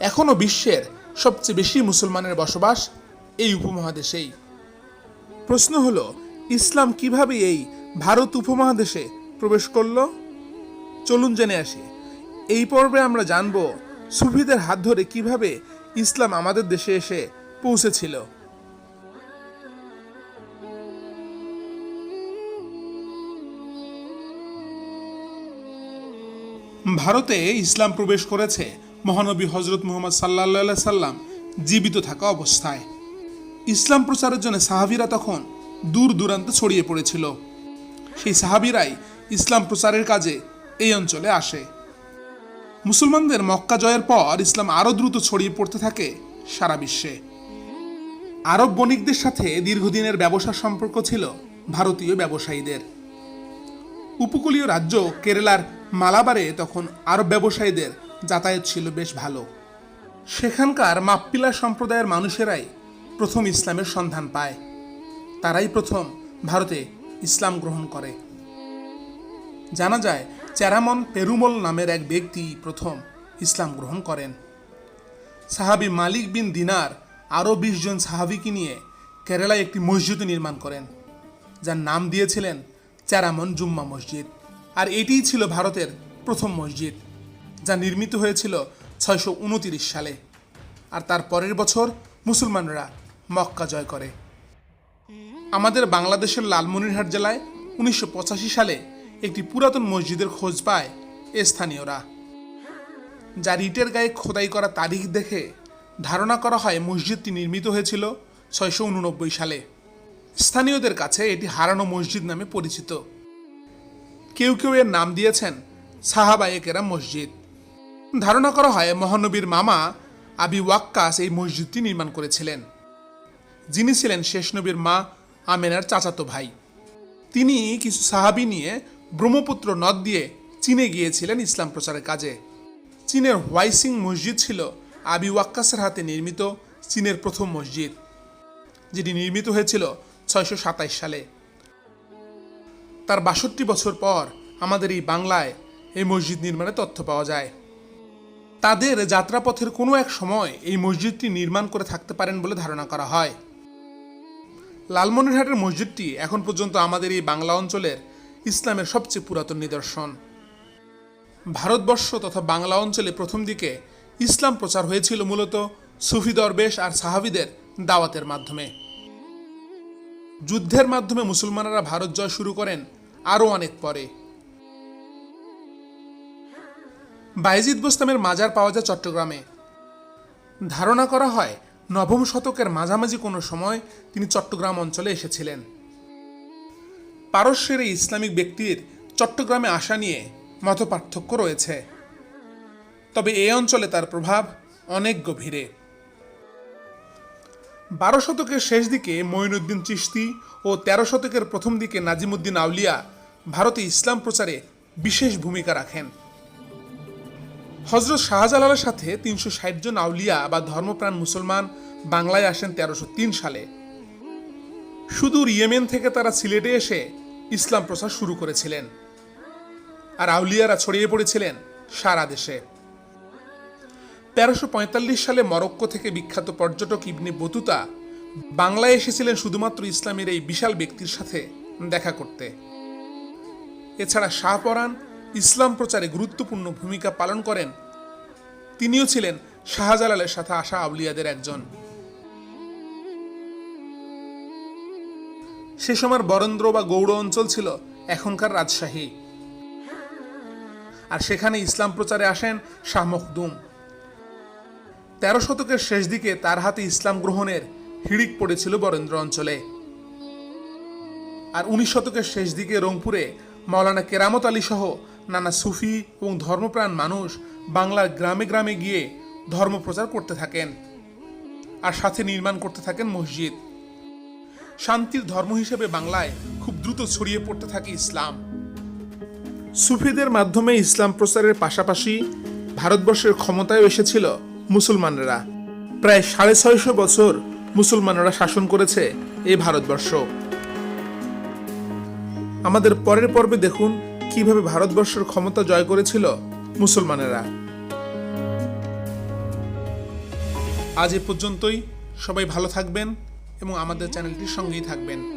এখনও বিশ্বের সবচেয়ে বেশি মুসলমানের বসবাস এই উপমহাদেশেই। প্রশ্ন হলো, ইসলাম কীভাবে এই ভারত উপমহাদেশে প্রবেশ করল? চলুন জেনে আসি। এই পর্বে আমরা জানব সুফিদের হাত ধরে কীভাবে ইসলাম আমাদের দেশে এসে পৌঁছেছিল। ভারতে ইসলাম প্রবেশ করেছে মহানবী হজরত মোহাম্মদ সাল্লা সাল্লাম জীবিত থাকা অবস্থায়। ইসলাম প্রচারের জন্য সাহাবিরা তখন দূর দূরান্তে ছড়িয়ে পড়েছিল। সেই সাহাবিরাই ইসলাম প্রচারের কাজে এই অঞ্চলে আসে। মুসলমানদের মক্কা জয়ের পর ইসলাম আরও দ্রুত ছড়িয়ে পড়তে থাকে সারা বিশ্বে। আরব বণিকদের সাথে দীর্ঘদিনের ব্যবসার সম্পর্ক ছিল ভারতীয় ব্যবসায়ীদের। উপকূলীয় রাজ্য কেরালার মালাবারে তখন আরব ব্যবসায়ীদের যাতায়াত ছিল বেশ ভালো। সেখানকার মাপ্পিলা সম্প্রদায়ের মানুষেরাই প্রথম ইসলামের সন্ধান পায়। তারাই প্রথম ভারতে ইসলাম গ্রহণ করে। জানা যায়, চেরামন পেরুমল নামের এক ব্যক্তি প্রথম ইসলাম গ্রহণ করেন। সাহাবি মালিক বিন দিনার আরও বিশ জন সাহাবিকে নিয়ে কেরালায় একটি মসজিদ নির্মাণ করেন, যার নাম দিয়েছিলেন চেরামন জুম্মা মসজিদ। আর এটিই ছিল ভারতের প্রথম মসজিদ। যা নির্মিত হয়েছিল ছয়শো উনতিরিশ সালে। আর তার পরের বছর মুসলমানরা মক্কা জয় করে। আমাদের বাংলাদেশের লালমনিরহাট জেলায় উনিশশো পঁচাশি সালে একটি পুরাতন মসজিদের খোঁজ পায় এ স্থানীয়রা। যা ইটের গায়ে খোদাই করা তারিখ দেখে ধারণা করা হয় মসজিদটি নির্মিত হয়েছিল ছয়শো উননব্বই সালে। স্থানীয়দের কাছে এটি হারানো মসজিদ নামে পরিচিত। কেউ কেউ এর নাম দিয়েছেন সাহাবায়েকেরা মসজিদ। ধারণা করা হয় মহানবীর মামা আবি ওয়াক্কাস এই মসজিদটি নির্মাণ করেছিলেন। যিনি ছিলেন শেষ নবীর মা আমেনার চাচাতো ভাই। তিনি কিছু সাহাবি নিয়ে ব্রহ্মপুত্র নদ দিয়ে চীনে গিয়েছিলেন ইসলাম প্রচারের কাজে। চীনের হোয়াইসিং মসজিদ ছিল আবি ওয়াক্কাসের হাতে নির্মিত চীনের প্রথম মসজিদ, যেটি নির্মিত হয়েছিল ছয়শো সাতাইশ সালে। তার বাষট্টি বছর পর আমাদের এই বাংলায় এই মসজিদ নির্মাণের তথ্য পাওয়া যায়। তাদের যাত্রাপথের কোনো এক সময় এই মসজিদটি নির্মাণ করে থাকতে পারেন বলে ধারণা করা হয়। লালমনিরহাটের মসজিদটি এখন পর্যন্ত আমাদের এই বাংলা অঞ্চলের ইসলামের সবচেয়ে পুরাতন নিদর্শন। ভারতবর্ষ তথা বাংলা অঞ্চলে প্রথম দিকে ইসলাম প্রচার হয়েছিল মূলত সুফি দরবেশ আর সাহাবিদের দাওয়াতের মাধ্যমে। যুদ্ধের মাধ্যমে মুসলমানরা ভারত জয় শুরু করেন আরও অনেক পরে। বাইজিদ বোস্তামের মাজার পাওয়া যায় চট্টগ্রামে। ধারণা করা হয়, নবম শতকের মাঝামাঝি কোনো সময় তিনি চট্টগ্রাম অঞ্চলে এসেছিলেন। পারস্যের এই ইসলামিক ব্যক্তির চট্টগ্রামে আসা নিয়ে মতপার্থক্য রয়েছে। তবে এই অঞ্চলে তার প্রভাব অনেক গভীরে। বারো শতকের শেষ দিকে মঈনুদ্দিন চিশতি ও তেরো শতকের প্রথম দিকে নাজিমুদ্দিন আউলিয়া ভারতে ইসলাম প্রচারে বিশেষ ভূমিকা রাখেন। হজরত শাহজালালের সাথে তিনশো ষাট জন আউলিয়া বা ধর্মপ্রাণ মুসলমান বাংলায় আসেন তেরোশো তিন সালে। সুদূর ইয়েমেন থেকে তারা সিলেটে এসে ইসলাম প্রচার শুরু করেছিলেন আর আউলিয়ারা ছড়িয়ে পড়েছিলেন সারা দেশে। তেরোশো সালে মরক্কো থেকে বিখ্যাত পর্যটক ইবনে বতুতা বাংলায় এসেছিলেন শুধুমাত্র ইসলামের এই বিশাল ব্যক্তির সাথে দেখা করতে। এছাড়া শাহপরাণ ইসলাম প্রচারে গুরুত্বপূর্ণ ভূমিকা পালন করেন। তিনিও ছিলেন শাহজালালের সাথে আসা আউলিয়াদের একজন। সে সময় বরেন্দ্র বা গৌড় অঞ্চল ছিল এখনকার রাজশাহী। আর সেখানে ইসলাম প্রচারে আসেন শাহ মখদুম। তেরো শতকের শেষ দিকে তার হাতে ইসলাম গ্রহণের হিড়িক পড়েছিল বরেন্দ্র অঞ্চলে। আর উনিশ শতকের শেষ দিকে রংপুরে মাওলানা কেরামত আলী সহ নানা সুফি এবং ধর্মপ্রাণ মানুষ বাংলার গ্রামে গ্রামে গিয়ে ধর্ম প্রচার করতে থাকেন আর সাথে নির্মাণ করতে থাকেন মসজিদ। শান্তির ধর্ম হিসেবে বাংলায় খুব দ্রুত ছড়িয়ে পড়তে থাকে ইসলাম। সুফিদের মাধ্যমে ইসলাম প্রচারের পাশাপাশি ভারতবর্ষের ক্ষমতায় এসেছিল মুসলমানরা। প্রায় সাড়ে ছয়শো বছর মুসলমানরা শাসন করেছে এই ভারতবর্ষ। আমাদের পরের পর্বে দেখুন কীভাবে ভারতবর্ষের ক্ষমতা জয় করেছিল মুসলমানেরা? আজ এ পর্যন্তই। সবাই ভালো থাকবেন এবং আমাদের চ্যানেলটির সঙ্গেই থাকবেন।